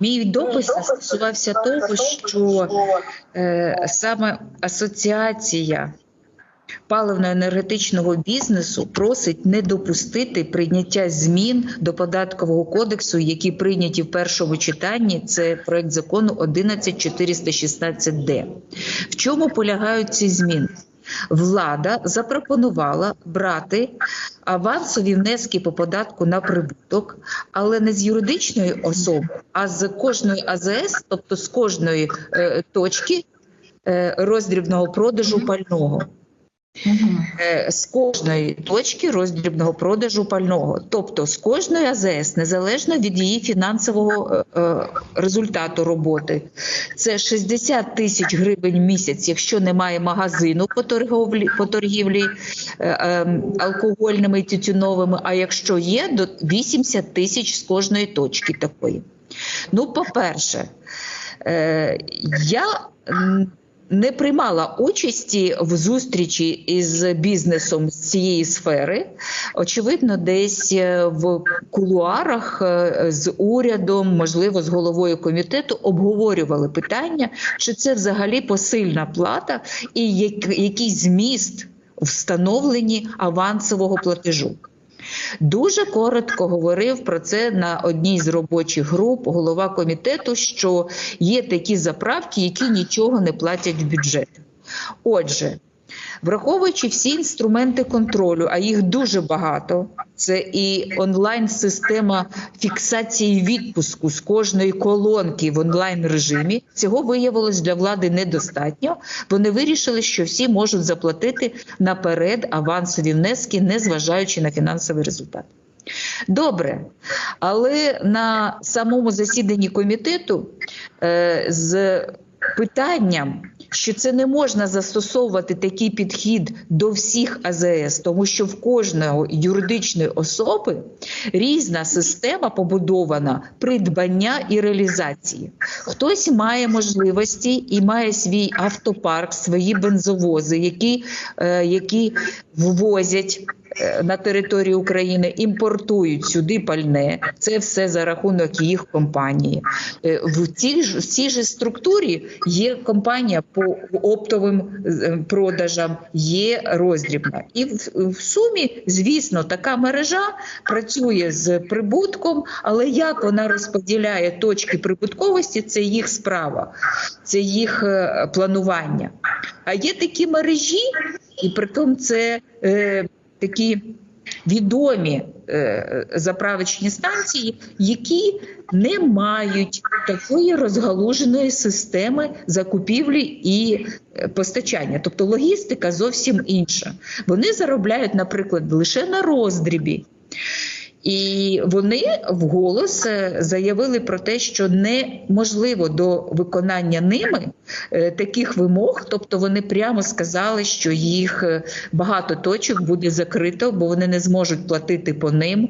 Мій допис стосувався того, що е, саме асоціація паливно-енергетичного бізнесу просить не допустити прийняття змін до податкового кодексу, які прийняті в першому читанні. Це проект закону 11416-д. В чому полягають ці зміни? Влада запропонувала брати авансові внески по податку на прибуток, але не з юридичної особи, а з кожної АЗС, тобто з кожної е, точки е, роздрібного продажу пального. Е, З кожної точки роздрібного продажу пального, тобто з кожної АЗС, незалежно від її фінансового е, е, результату роботи, це 60 тисяч гривень в місяць, якщо немає магазину по торговлі по торгівлі е, е, алкогольними і тютюновими. А якщо є, до 80 тисяч з кожної точки такої. Ну, по-перше, е, я не приймала участі в зустрічі із бізнесом з цієї сфери. Очевидно, десь е, в кулуарах е, з урядом, можливо, з головою комітету обговорювали питання, чи це взагалі посильна плата і як- який зміст встановленні авансового платежу. Дуже коротко говорив про це на одній з робочих груп голова комітету, що є такі заправки, які нічого не платять в бюджет. Отже, враховуючи всі інструменти контролю, а їх дуже багато, це і онлайн-система фіксації відпуску з кожної колонки в онлайн режимі. Цього виявилось для влади недостатньо. Вони вирішили, що всі можуть заплатити наперед авансові внески, незважаючи на фінансовий результат. Добре, але на самому засіданні комітету е, з питанням, що це не можна застосовувати такий підхід до всіх АЗС, тому що в кожної юридичної особи різна система побудована придбання і реалізації. Хтось має можливості і має свій автопарк, свої бензовози, які, е, які ввозять на територію України, імпортують сюди пальне. Це все за рахунок їх компанії. Е, В цій ж цій ж структурі є компанія по оптовим е, продажам, є роздрібна. І в, в сумі, звісно, така мережа працює з прибутком, але як вона розподіляє точки прибутковості, це їх справа, це їх е, планування. А є такі мережі, і притом це е, такі відомі е, заправочні станції, які не мають такої розгалуженої системи закупівлі і е, постачання. Тобто логістика зовсім інша. Вони заробляють, наприклад, лише на роздрібі. І вони вголос е, заявили про те, що неможливо до виконання ними е, таких вимог, тобто вони прямо сказали, що їх е, багато точок буде закрито, бо вони не зможуть платити по ним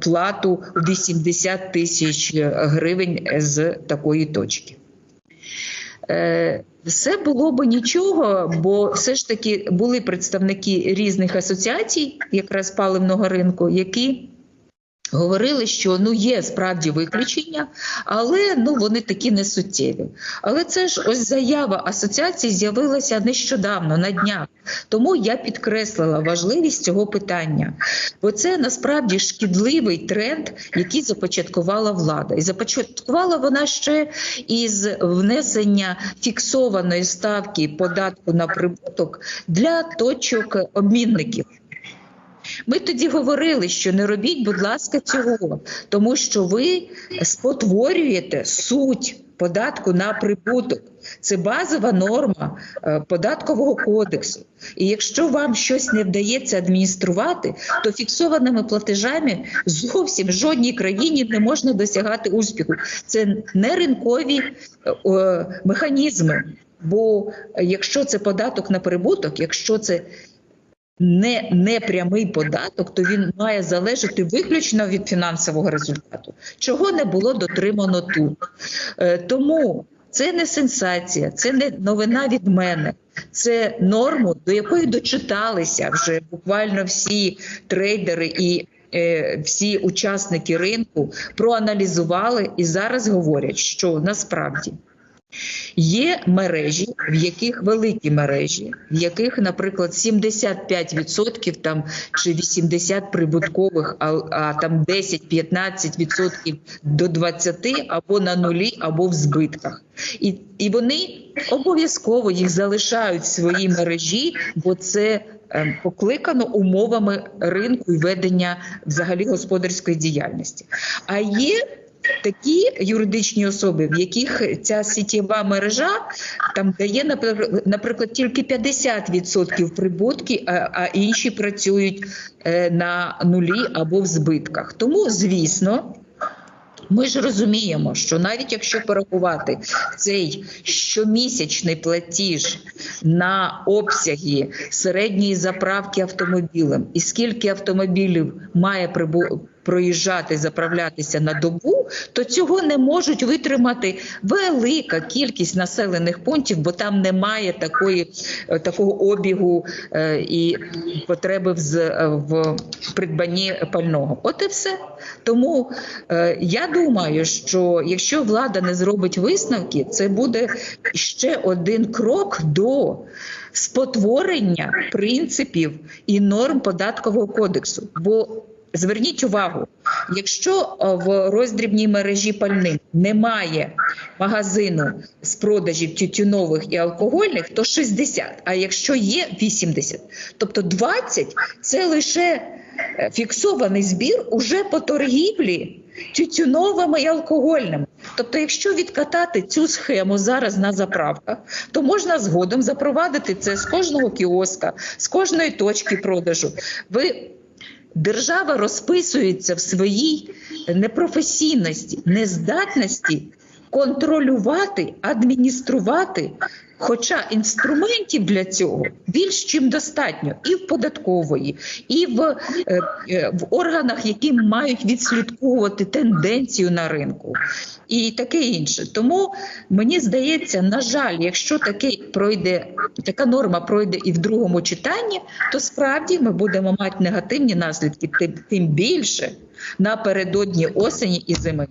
плату 80 тисяч гривень з такої точки. Все було б нічого, бо все ж таки були представники різних асоціацій, якраз паливного ринку, які говорили, що ну є справді виключення, але ну вони такі не суттєві. Але це ж ось заява асоціації з'явилася нещодавно на днях. Тому я підкреслила важливість цього питання, бо це насправді шкідливий тренд, який започаткувала влада, і започаткувала вона ще із внесення фіксованої ставки податку на прибуток для точок обмінників. Ми тоді говорили, що не робіть, будь ласка, цього, тому що ви спотворюєте суть податку на прибуток. Це базова норма е, податкового кодексу. І якщо вам щось не вдається адмініструвати, то фіксованими платежами зовсім жодній країні не можна досягати успіху. Це не ринкові е, е, механізми. Бо якщо це податок на прибуток, якщо це не, прямий податок, то він має залежати виключно від фінансового результату, чого не було дотримано тут. Е, тому це не сенсація, це не новина від мене. Це норму, до якої дочиталися вже буквально всі трейдери і е, всі учасники ринку проаналізували і зараз говорять, що насправді є мережі, в яких великі мережі, в яких, наприклад, 75% там чи 80 прибуткових, а, а там 10-15% до 20 або на нулі, або в збитках. І, і вони обов'язково їх залишають в своїй мережі, бо це е, покликано умовами ринку і ведення взагалі господарської діяльності. А є такі юридичні особи, в яких ця сітєва мережа там дає, наприклад, тільки 50% прибутки, а, а інші працюють е, на нулі або в збитках. Тому, звісно. Ми ж розуміємо, що навіть якщо порахувати цей щомісячний платіж на обсяги середньої заправки автомобілем, і скільки автомобілів має прибу... проїжджати, заправлятися на добу, то цього не можуть витримати велика кількість населених пунктів, бо там немає такої, е, такого обігу е, і потреби е, в придбанні пального. От і все. Тому я думаю, що якщо влада не зробить висновки, це буде ще один крок до спотворення принципів і норм податкового кодексу. Бо зверніть увагу, якщо е, в роздрібній мережі пальним немає магазину з продажів тютюнових і алкогольних, то 60, а якщо є 80. Тобто 20 – це лише е, фіксований збір уже по торгівлі тютюновими і алкогольними. Тобто, якщо відкатати цю схему зараз на заправках, то можна згодом запровадити це з кожного кіоска, з кожної точки продажу. Ви Держава розписується в своїй непрофесійності, нездатності контролювати, адмініструвати. Хоча інструментів для цього більш чим достатньо і в податкової, і в, е, е, в органах, які мають відслідковувати тенденцію на ринку, і таке інше. Тому мені здається, на жаль, якщо таке пройде така норма пройде і в другому читанні, то справді ми будемо мати негативні наслідки, тим, тим більше напередодні осені і зими.